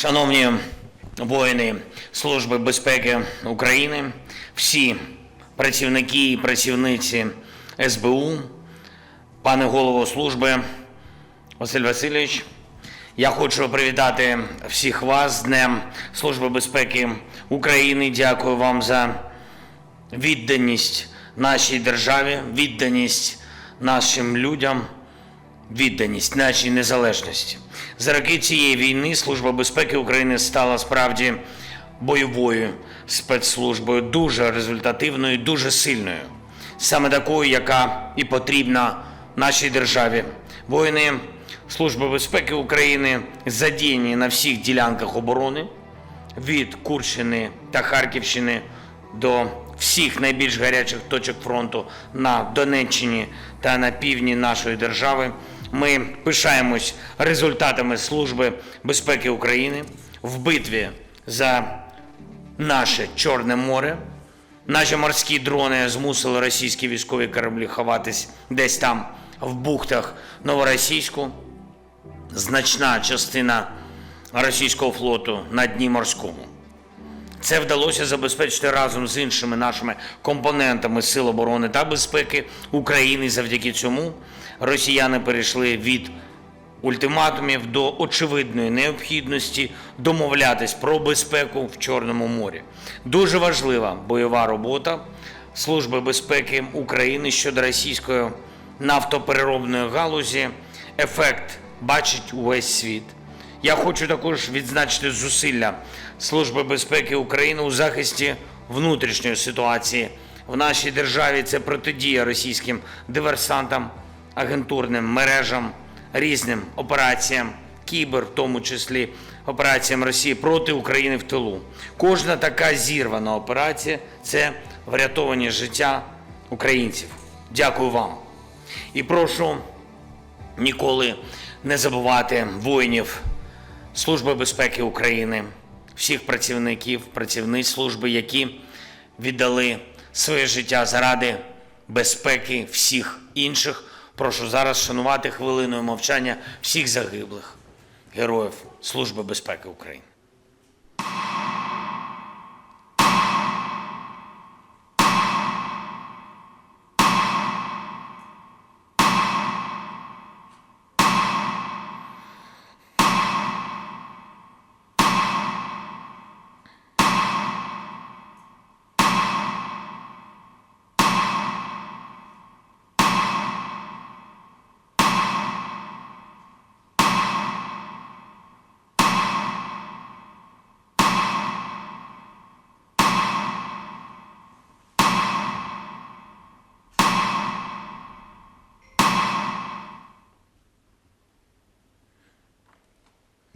Шановні воїни Служби безпеки України, всі працівники і працівниці СБУ, пане голово служби Василь Васильович, я хочу привітати всіх вас з Днем Служби безпеки України. Дякую вам за відданість нашій державі, відданість нашим людям відданість нашій незалежності. За роки цієї війни Служба безпеки України стала справді бойовою спецслужбою, дуже результативною, дуже сильною, саме такою, яка і потрібна нашій державі. Воїни Служби безпеки України задіяні на всіх ділянках оборони від Курщини та Харківщини до всіх найбільш гарячих точок фронту на Донеччині та на півдні нашої держави. Ми пишаємось результатами Служби безпеки України в битві за наше Чорне море. Наші морські дрони змусили російські військові кораблі ховатись десь там в бухтах Новоросійську. Значна частина російського флоту на дні морському. Це вдалося забезпечити разом з іншими нашими компонентами Сил оборони та безпеки України. Завдяки цьому росіяни перейшли від ультиматумів до очевидної необхідності домовлятись про безпеку в Чорному морі. Дуже важлива бойова робота Служби безпеки України щодо російської нафтопереробної галузі. Ефект бачить увесь світ. Я хочу також відзначити зусилля Служби безпеки України у захисті внутрішньої ситуації в нашій державі. Це протидія російським диверсантам, агентурним мережам, різним операціям, кібер, в тому числі операціям Росії проти України в тилу. Кожна така зірвана операція це врятовані життя українців. Дякую вам. І прошу ніколи не забувати воїнів Служби безпеки України, всіх працівників, працівниць служби, які віддали своє життя заради безпеки всіх інших. Прошу зараз шанувати хвилиною мовчання всіх загиблих героїв Служби безпеки України.